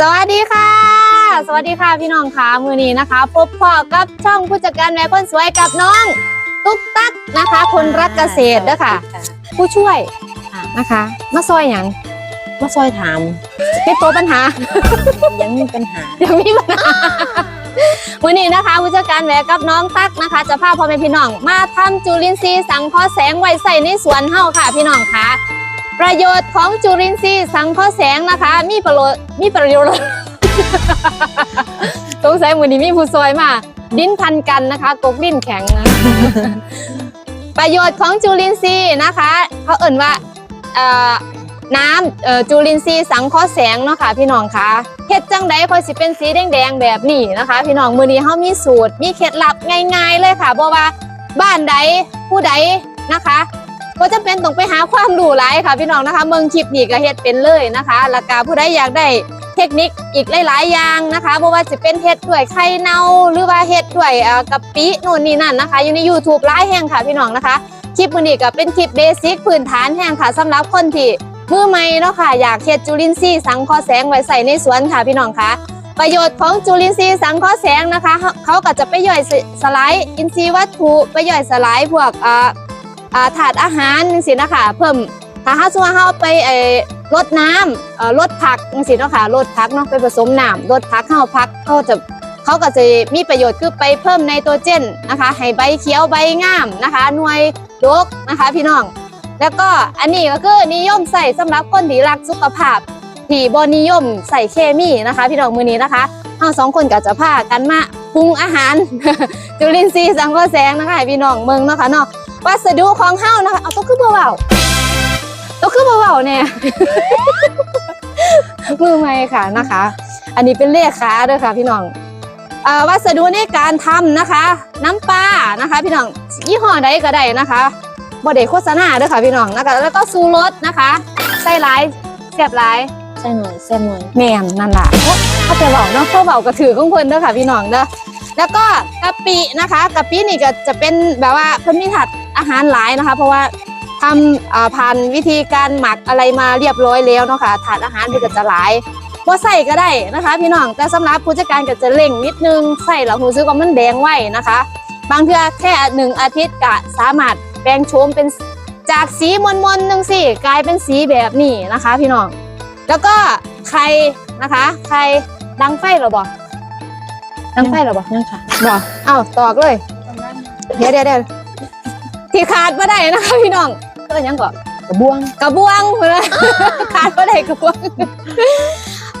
สวัสดีค่ะ สวัสดีค่ะพี่น้องค่ะมือนี้นะคะ พบพ่อกับช่องผู้จัดการแม่คนสวยกับน้อง ตุ๊กตักนะคะ คนรักเกษตรเด้อค่ะ ผู้ช่วยนะคะมาซอยอย่างมาซอยถามเป็นตัวปัญหา ยังมีปัญหายังมีปัญหาวันนี้นะคะผู้จัดการแหวกกับน้องตั๊กนะคะ จะพาพ่อแม่พี่น้องมาทำจุลินทรีย์สังเคราะห์แสงไว้ใส่ในสวนเฮาค่ะ พี่น้องคะ ประโยชน์ของจุลินทรีย์สังเคราะห์แสงนะคะ มีประโยชน์มีประโยชน์ สงสัยมือนี้มีผู้ซอยมาดิ้นพันกันนะคะกกดิ้นแข็งนะ ประโยชน์ของจุลินทรีย์นะคะเขาเอ่นว่าเอ่อน้ำเอ่อจุลินทรีย์สังเคราะห์แสงเนาะค่ะพี่น้องคะเฮ็ดจังใดค่อยสิเป็นสีแดงๆแบบนี้นะคะ พี่น้องมือนี้เฮามีสูตร มีเคล็ดลับง่าย ๆ เลยค่ะเพราะว่าบ้านใดผู้ใดนะคะ ก็จะเป็นต้องไปหาความรู้หลายค่ะ พี่น้องนะคะเมืองคลิปนี้ก็เฮ็ดเป็นเลยนะคะแล้วก็ผู้ใดอยากได้เทคนิคอีกหลายๆอย่างนะคะเพราะว่าจะเป็นเฮ็ดด้วยไข่เน่าหรือว่าเฮ็ดด้วยกะปิโน่นนี่นั่นนะคะ อยู่ใน YouTube หลายแห่งค่ะพี่น้องนะคะคลิปมือนี้ก็เป็นคลิปเบสิกพื้นฐานแห่งค่ะสำหรับคนที่มือใหม่เนาะค่ะอยากเฮ็ดจุลินทรีย์สังเคราะห์แสงไว้ใส่ในสวนค่ะพี่น้องคะประโยชน์ของจุลินทรีย์สังเคราะห์แสงนะคะ เขาก็จะไปย่อยสสลายอินทรีย์วัตถุไปย่อยสลายพวก อ่าถาดอาหารจังซี่นะคะเพิ่มถ้าเฮาสมมุติว่าเฮาไปเออลดน้ำเอ่อลดผักจังซี่เนาะค่ะลดผักเนาะไปผสมน้ำลดผักเฮาผักเขาจะเขาก็จะมีประโยชน์คือไปเพิ่มไนโตรเจนนะคะ ให้ใบเขียวใบงามนะคะหน่วยดกนะคะ พี่น้อง แล้วก็อันนี้ก็คือนิยมใส่สำหรับคนที่รักสุขภาพที่บนิยมใส่เคมีนะคะ พี่น้องมือนี้นะคะเราสองคนก็จะพากันมาปรุงอาหารจุลินทรีย์สังเคราะห์แสงนะคะพี่น้องเมืองเนาะคะเนาะ วัสดุของเฮานะคะ เอาตัวคือเบาๆตัวคือเบาๆเนี่ย มือใหม่ค่ะนะคะ อันนี้เป็นเลขาเด้อค่ะพี่น้องเอ่อวัสดุในการทำนะคะ น้ำปลานะคะ พี่น้องยี่ห้อใดก็ได้นะคะบ่ได้โฆษณาเด้อค่ะพี่น้องนะคะ แล้วก็ซูรสนะคะใส่หลายแซ่บหลายใส่หน่อยแซ่บหน่อยแม่นนั่นล่ะเขาจะบอกเนาะเขาบอกกระถือของเพิ่นเด้อค่ะพี่น้องเด้อแล้วก็กะปินะคะกะปินี่ก็จะเป็นแบบว่าเพิ่นมีถัด อาหารหลายนะคะ เพราะว่าทำอ่าผ่านวิธีการหมักอะไรมาเรียบร้อยแล้วเนาะค่ะถาดอาหารเพิ่นก็จะหลายว่าใส่ก็ได้นะคะ พี่น้องแต่สำหรับผู้จัดการก็จะเล่งนิดนึงใส่แล้วรู้สึกว่ามันแดงไว้นะคะ บางเทื่อแค่หนึ่งอาทิตย์ก็สามารถแปลงโฉมเป็นจากสีมนมนๆหนึ่งสิกลายเป็นสีแบบนี้นะคะ พี่น้องแล้วก็ไข่นะคะไข่ดังไฟเหรอบอกดังไฟเหรอบอกนั่นค่ะบอกเอ้าตอกเลยเดี๋ยวเดี๋ยวเดี๋ยว ที่ขาดไม่ได้นะคะพี่น้องก็ยังก่อนกระบวงกระบวงเพื่อนขาดก็ได้กระบวง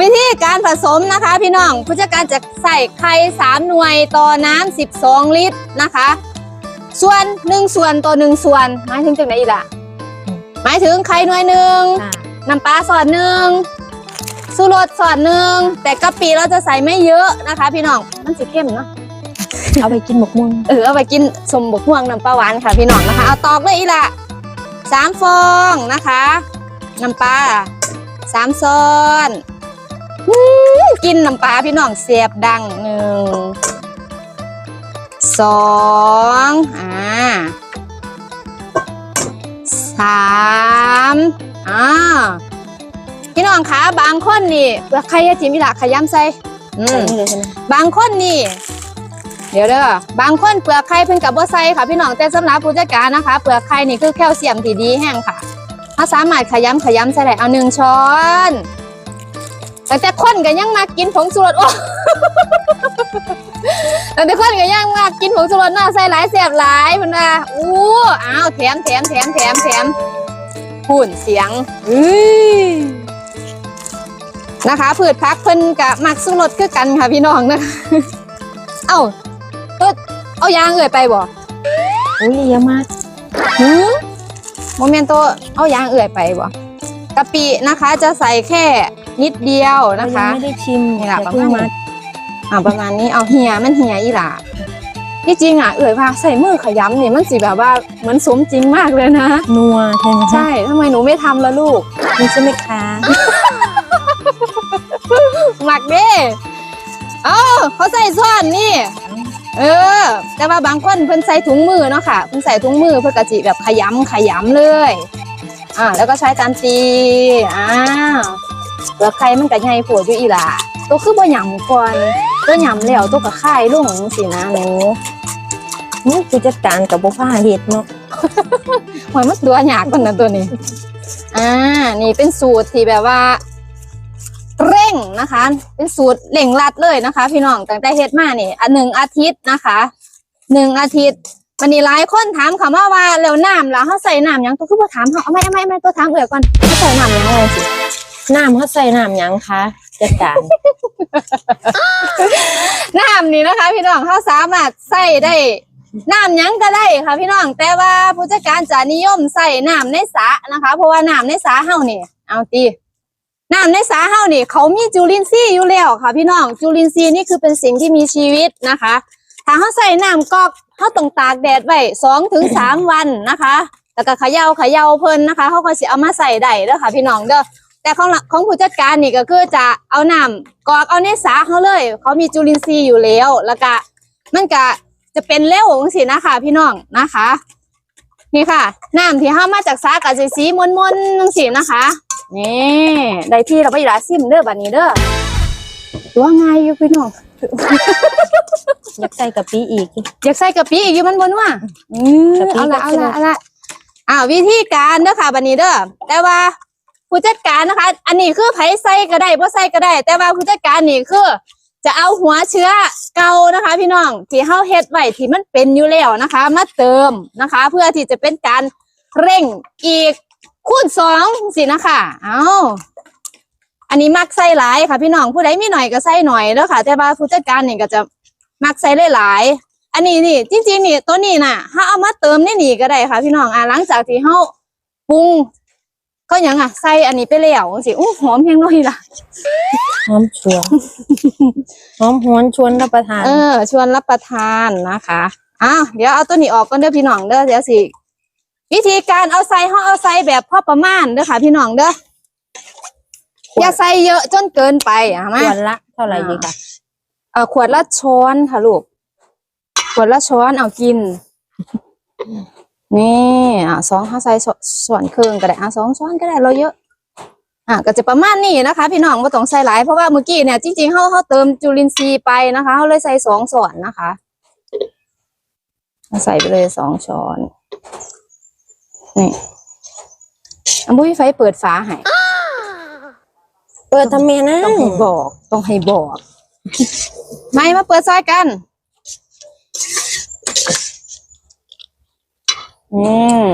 วิธีการผสมนะคะ พี่น้องผู้จัดการจะใส่ไข่สามหน่วยต่อน้ำสิบสองลิตรนะคะ ส่วนหนึ่งส่วนต่อหนึ่งส่วนหมายถึงจังไหนอีกล่ะหมายถึงไข่หน่วยหนึ่งค่ะน้ำปลาสอดหนึ่งสูรสสอดหนึ่งแต่กะปิเราจะใส่ไม่เยอะนะคะ พี่น้องมันสีเข้มเนาะ เอาไปกินหมกม่วงเออเอาไปกินสมบกม่วงน้ำปลาหวานค่ะพี่น้องนะคะ เอาตอกเลยอีละสามฟองนะคะน้ำปลาสามซ้อนอื้อกินน้ำปลาพี่น้องเสียบดังหนึ่งสองอ่าสามอ่าพี่น้องคะบางคนนี่เปลือกไข่ยาจิมิละขย้ำใส่อืใส่มนี่เลยใช่ไหมบางคนนี่ เดี๋ยวเด้อบางคนเปลือกไข่เพิ่นกับบ่ใส่ค่ะพี่น้องแต่สำหรับผู้จัดการนะคะ เปลือกไข่นี่คือแคลเซียมที่ดีแห้งค่ะถ้าสามารถขยำขยำใส่ได้เอาหนึ่งช้อนแต่แต่คนก็ยังมากินผงชูรสโอ้แต่แต่คนก็ยังมากินผงชูรสน่าใส่หลายแสบหลายเพิ่นว่าอู้อ้าวแถมแถมแถมแถมแถมหุ่นเสียงอื้อนะคะ พืชพักเพิ่นกะมักสู้รสคือกันค่ะพี่น้องนะคะ เอ้า เอายางเอ่ยไปบ่อุ้ยเยอะมากหืมโมเมนต์ตัวเอายางเอ่ยไปบ่กะปินะคะ จะใส่แค่นิดเดียวนะคะเรายังไม่ได้ชิมนี่ล่ะอย่าเพิ่งประมาณมานี้อ่าประมาณนี้เอาเหียมันเหียอีหล่าที่จริงอะเอ่ยว่าใส่มือขยำนี่มันสิแบบว่าเหมือนสมจริงมากเลยนะนัวใช่ไหมคะใช่ทำไมหนูไม่ทำล่ะลูกนี่ใช่ไหมคะหมักเด้เอ้าเขาใส่ซ่อนนี่ เออ แต่ว่าบางคนเพิ่นใส่ถุงมือเนาะค่ะ เพิ่นใส่ถุงมือเพื่อกะจิแบบขยำขยำเลย อ่า แล้วก็ใช้การตีอ่าเปลือกไข่มันก็ใหญ่โผดอยู่อีหล่ะตัวคือบ่หยำก่อนตัวหยำแล้วตัวก็คายลงจังซี่นะหนูนี่ผู้จัดการกับบุผ้าเห็ดเนาะหอยมันตัวยากกว่านั้นตัวนี้ อ่า นี่เป็นสูตรที่แบบว่า งนะคะ เป็นสูตรเร่งรัดเลยนะคะ พี่น้องตั้งแต่เฮ็ดมานี่อันหนึ่งอาทิตย์นะคะหนึ่งอาทิตย์วันนี้หลายคนถามเขามาว่าแล้วน้ำล่ะเขาใส่น้ำหยังตัวคือบ่ถามเขาเอาไม่เอาไม่เอาไม่ตัวถามเอือก่อนเขาใส่น้ำหยังไงสิน้ำเขาใส่น้ำหยังคะจัดการน้ำนี่นะคะ พี่น้องเขาสามารถใส่ได้น้ำหยังก็ได้ค่ะ พี่น้องแต่ว่าผู้จัดการจะนิยมใส่น้ำในสระนะคะ เพราะว่าน้ำในสระเฮานี่เอาตี น้ำในสระเฮานี่เขามีจุลินทรีย์อยู่แล้วค่ะ พี่น้องจุลินทรีย์นี่คือเป็นสิ่งที่มีชีวิตนะคะ ถ้าเขาใส่น้ำก๊อกเขาต้องตากแดดไว้สองถึงสามวันนะคะแล้วก็เขย่าเขย่าเพิ่นนะคะเขาก็สิเอามาใส่ได้เด้อค่ะ พี่น้องเด้อแต่ของของผู้จัดการนี่ก็คือจะเอาน้ำกอกเอาในสาเขาเลย เขามีจุลินทรีย์อยู่แล้ว แล้วก็มันก็จะเป็นเร็วจังซี่นะคะ พี่น้องนะคะ นี่ค่ะน้ำที่ห้ามาจากสาก็จะสีมนๆจังซี่นะคะ นี่ได้ที่เราไปอยู่ร้านซิมเด้อบัดนี้เด้อตัวง่ายอยู่พี่น้องอยากใส่กะปิอีก อยากใส่กะปิอีกอยู่มันบนว่าอืมกะปิเอาละก็เอาใช่ละเอาละอ่าวิธีการเด้อค่ะบันนี้เด้อแต่ว่าผู้จัดการนะคะ อันนี้คือไผใส่ก็ได้บ่ใส่ก็ได้ แต่ว่าผู้จัดการนี่คือ จะเอาหัวเชื้อเก่านะคะ พี่น้องที่เฮาเฮ็ดไว้ที่มันเป็นอยู่แล้วนะคะ มาเติมนะคะ เพื่อที่จะเป็นการเร่งอีก คูณสองสินะคะเอาอันนี้มักใส่หลายค่ะ พี่น้องผู้ใดมีหน่อยก็ใส่หน่อยเด้อค่ะ แต่ว่าผู้จัดการนี่ก็จะมักใส่หลายๆอันนี้นี่จริงๆนี่ตัวนี้น่ะถ้าเอามาเติมในนี่ก็ได้ค่ะ พี่น้องอะหลังจากที่เฮาปรุงก็ยังอะใส่อันนี้ไปแล้วสิอู้หอมเพียงน้อยล่ะหอมชวนหอมหวนชวนรับประทาน เออ ชวนรับประทานนะคะอ้าวเดี๋ยวเอาตัวนี้ออกก่อนเด้อพี่น้องเด้อเดี๋ยวสิ วิธีการเอาใส่เฮาเอาใส่แบบพอประมาณเด้อค่ะ พี่น้องเด้ออย่าใส่เยอะจนเกินไปอะชมาวนละเท่าไหร่ดีคะเอ่อขวดละช้อนค่ะลูก ขวดละช้อนเอากิน นี่อะสองเขาใส่สส่วนครึ่งก็ได้อะสองช้อนก็ได้เราเยอะ อะก็จะประมาณนี้นะคะ พี่น้องไม่ต้องใส่หลายเพราะว่าเมื่อกี้เนี่ยจริงๆเขาเขาเติมจุลินทรีย์ไปนะคะเขาเลยใส่สองส่วนนะคะเอาใส่ไปเลยสองช้อน นี่อันบุ้ยไฟเปิดฝาให้เปิดทำเมนะต้องให้บอก ต้องให้บอก ไม่มาเปิดซอยกัน อืม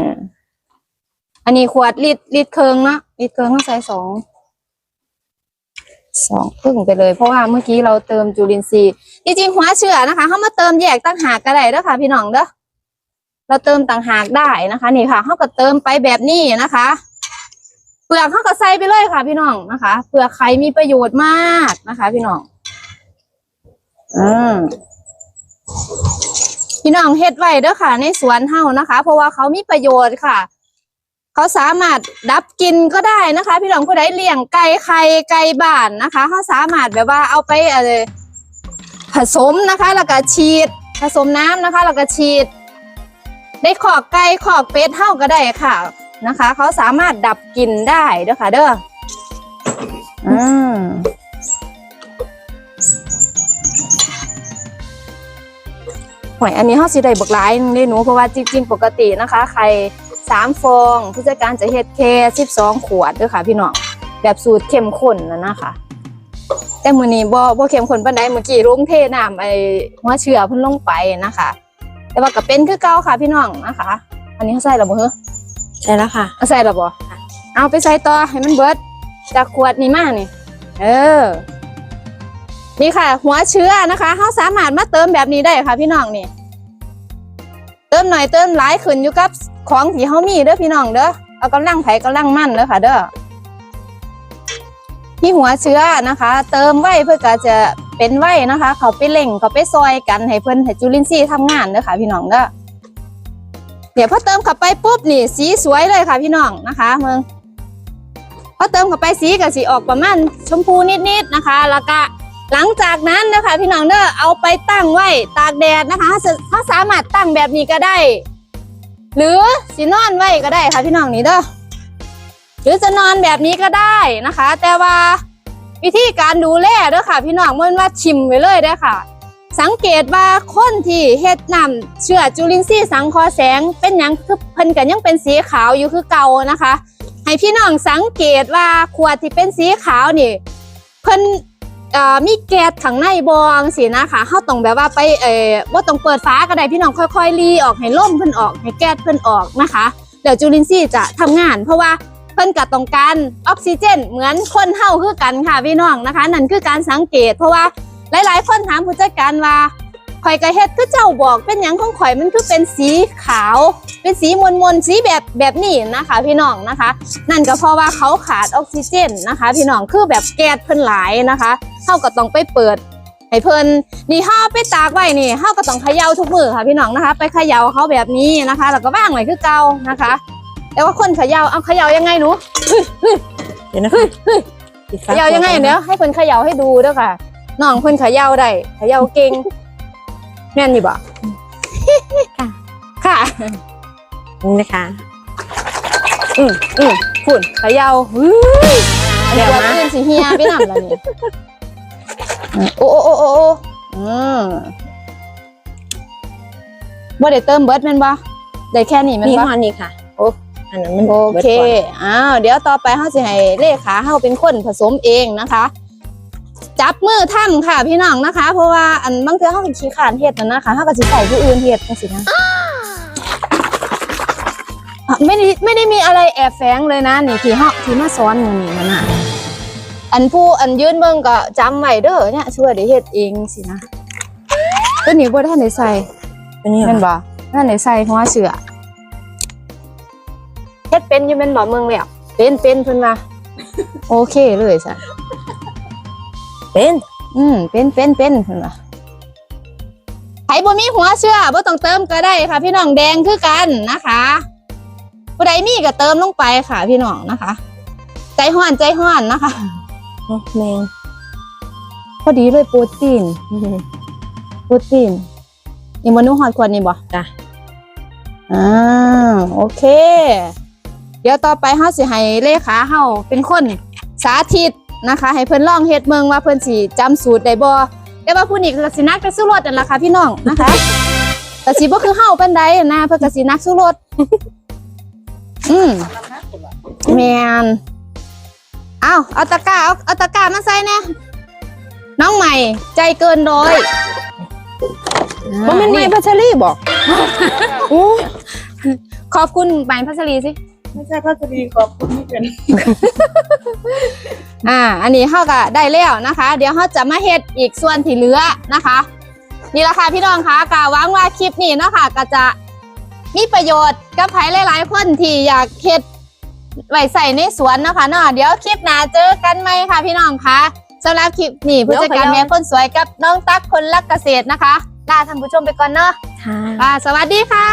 อันนี้ขวดลิตรลิตรเคิงเนาะลิตรเคิงต้องใส่สองสองครึ่งไปเลย เพราะว่าเมื่อกี้เราเติมจุลินทรีย์จริงๆหัวเชื้อนะคะเขามาเติมแยกต่างหากก็ได้เด้อค่ะพี่น้องเด้อ เราเติมต่างหากได้นะคะ นี่ค่ะเขาก็เติมไปแบบนี้นะคะเปลือกเขาก็ใส่ไปเลยค่ะ พี่น้องนะคะเปลือกไข่มีประโยชน์มากนะคะ พี่น้องอืมพี่น้องเฮ็ดไว้เด้อค่ะ ในสวนเฮานะคะ เพราะว่าเขามีประโยชน์ค่ะ เขาสามารถดับกลินก็ได้นะคะ พี่น้องผู้ใดเลี้ยงไก่ไข่ไก่บ้านนะคะเขาสามารถแบบว่าเอาไปอะไรผสมนะคะ แล้วก็ฉีด ผสมน้ำนะคะ แล้วก็ฉีด ได้ขอกไก่ขอกเป็ดเท่าก็ได้ค่ะนะคะ เขาสามารถดับกลิ่นได้ด้อค่ะ เด้ออืมหวยอันนี้เขาสิได้บักหลายหนึงเด้หนูเพราะว่าจริงๆ ปกตินะคะ ไข่สามฟองผู้จัดการจะเฮ็ดแค่สิบสองขวดด้อค่ะ พี่น้องแบบสูตรเข้มข้นนะนะคะ แต่มือนี้บ่บ่เข้มข้นปานใดเมื่อกี้ลงเทน้ำไอ้หัวเชื้อเพิ่นลงไปนะคะ แต่ว่าก็เป็นคือเก่าค่ะพี่น้องนะคะ อันนี้เขาใส่แล้วบ่เหรอใช่แล้วค่ะเอาใส่แล้วบ่เอาไปใส่ต่อให้มันเบิดจากขวดนี้มานี่ เออ นี่ค่ะ หัวเชื้อนะคะเขาสามารถมาเติมแบบนี้ได้ค่ะ พี่น้องนี่ เติมหน่อยเติมหลายขึ้นอยู่กับของที่เขามีเด้อพี่น้องเด้อ เอากำลังไผกำลังมั่นเด้อค่ะ เด้อที่หัวเชื้อนะคะ เติมไว้เพื่อก็จะ เป็นไว้นะคะ เขาไปเล่งเขาไปซอยกันให้เพิ่นให้จุลินทรีย์ทำงานเด้อค่ะพี่น้องเด้อเดี๋ยวพอเติมเข้าไปปุ๊บนี่สีสวยเลยค่ะพี่น้องนะคะเมืองพอเติมเข้าไปสีกับสีออกประมาณชมพูนิดๆนะคะ แล้วก็หลังจากนั้นนะคะพี่น้องเด้อเอาไปตั้งไว้ตากแดดนะคะถ้าสามารถตั้งแบบนี้ก็ได้ หรือสีนอนไว้ก็ได้ค่ะพี่น้องนี่เด้อหรือจะนอนแบบนี้ก็ได้นะคะ แต่ว่า วิธีการดูแลเด้อค่ะ พี่น้องเมันว่าชิมไว้เลยเด้อค่ะ สังเกตว่าคนที่เฮ็ดน้ำเชื่อจุลินทรีย์สังเคราะห์แสง เป็นหยังคือเพิ่นก็ยังเป็นสีขาวอยู่คือเก่านะคะ ให้พี่น้องสังเกตว่าขวดที่เป็นสีขาวนี่เพิ่นมีแก๊สข้างในบองสินะคะเฮาต้องแบบว่าไปเอ่อบ่ต้องเปิดฝาก็ได้พี่น้องค่อยๆรีออกให้ลมเพิ่นออกให้แก๊สเพิ่นออกนะคะ เดี๋ยวจุลินทรีย์จะทำงาน เพราะว่า เพิ่นก็ต้องการออกซิเจน เหมือนคนเฮาคือกันค่ะพี่น้องนะคะ นั่นคือการสังเกต เพราะว่าหลาย ๆ คนถามผู้จัดการว่าข่อยก็เฮ็ดคือเจ้าบอกเป็นหยังของข่อยมันคือเป็นสีขาว เป็นสีมนมนๆสีแบบแบบนี้นะคะ พี่น้องนะคะ นั่นก็เพราะว่าเขาขาดออกซิเจนนะคะ พี่น้องคือแบบแก๊สเพิ่นหลายนะคะเฮาก็ต้องไปเปิดให้เพิ่นนี่เฮาไปตากไว้นี่เฮาก็ต้องเขย่าทุกมือค่ะพี่น้องนะคะ ไปเขย่าเขาแบบนี้นะคะ แล้วก็ว่างไว้คือเก่านะคะ แต่ว่าคนเขย่าเอาเขย่ายังไงหนูเดี๋ยวนะคะปิดเขฝาย่ายังไงเดี๋ยวให้เพิ่นเขย่าให้ดูเด้อค่ะน้องเพิ่นเขย่าได้เขย่าเก่งแม่นอยู่บ่ค่ะค่ะนี่นะคะ อืมอืมฝุ่นเขย่าเฮ้ยเดี๋ยวตัวนะอื่นสิเฮียไปนำแล้วนี่โอ้โอ้โอ้โอ้โอ้อืมบ่ได้เติมเบิร์ดแม่นบ่ได้แค่นี้แม่นนี่บ่หอนี่ค่ะ โอ้ อันนั้นมันโอบิดเคก่นอ้าว เดี๋ยวต่อไปเฮาสิให้เลขาเฮาเป็นคนผสมเองนะคะ จับมือทำค่ะพี่น้องนะคะ เพราะว่าอันบางเทื่อเฮาเป็นขี้ขานเฮ็ดน่ะนะคะเฮาก็สิใส่ผู้อื่นเฮ็ดจังซี่นะอะไม่ได้ไม่ได้มีอะไรแอบแฝงเลยนะนี่ที่เฮาที่มาสอนมื้อนี้นั่นน่ะอันผู้อันยืนเบิ่งก็จำไว้เด้อเนี่ยช่วยได้เฮ็ดเองสินะตัวนี้บ่ทันได้ใส่ตัวนี้แม่นบ่ทันได้ใส่หัวเสือ เฮ็ดเป็นอยู่แม่นบ่เมืองแล้วเป็นเป็นเพิ่นว่าโอเคเลยซะเป็น อืมเป็นเป็นเป็นเพิ่นว่าไผบ่มีหัวเสือบ่ต้องเติมก็ได้ค่ะ พี่น้องแดงคือกันนะคะผู้ใดมีก็เติมลงไปค่ะ พี่น้องนะคะ ใจห้อนใจห้อนนะคะอ๋อแมงพอดีเลยโปรตีนโปรตีนยังมานุ่งหอดขวดนี่บ่จ้ะอ่าโอเค เดี๋ยวต่อไปเฮาสิให้เลขาเฮาเป็นคนสาธิตนะคะ ให้เพิ่นลองเฮ็ดเมืองว่าเพิ่นสิจำสูตรได้บ่แต่ว่าผู้นี้ก็สินักแต่สู้รถนั่นล่ะค่ะพี่น้องนะคะ แต่สิบ่คือเฮาปานใดนะเพิ่นก็สินักสู้รถอืมแม่นเอาเอาตะกร้าเอาเอาตะกร้ามาใส่แน่น้องใหม่ ใจเกินร้อยมันเป็นไม้พัชรีบอกโอ้ขอบคุณใหม่พัชรีสิ ไม่ใช่พัสดีขอบคุณที่เป็นอ่า อันนี้เขาก็ได้แล้วนะคะ เดี๋ยวเขาจะมาเฮ็ดอีกส่วนที่เหลือนะคะ นี่แหละค่ะพี่น้องคะกาหวังว่าคลิปนี้เนาะคะก็จะมีประโยชน์กับใครหลาย ๆ คนที่อยากเฮ็ดไว้ใส่ในสวนนะคะเนาะเดี๋ยวคลิปหน้าเจอกันไหมค่ะพี่น้องคะสำหรับคลิปนี้ผู้จัดการแม่คนสวยกับน้องตั๊กคนรักเกษตรนะคะลาท่านผู้ชมไปก่อนเนาะค่ะค่ะสวัสดีค่ะ